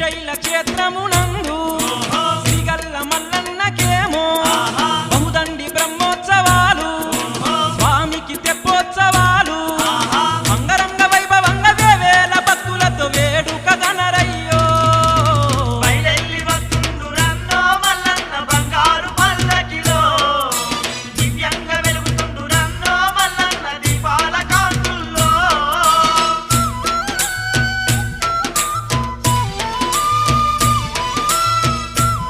శైల క్షేత్రమునందు.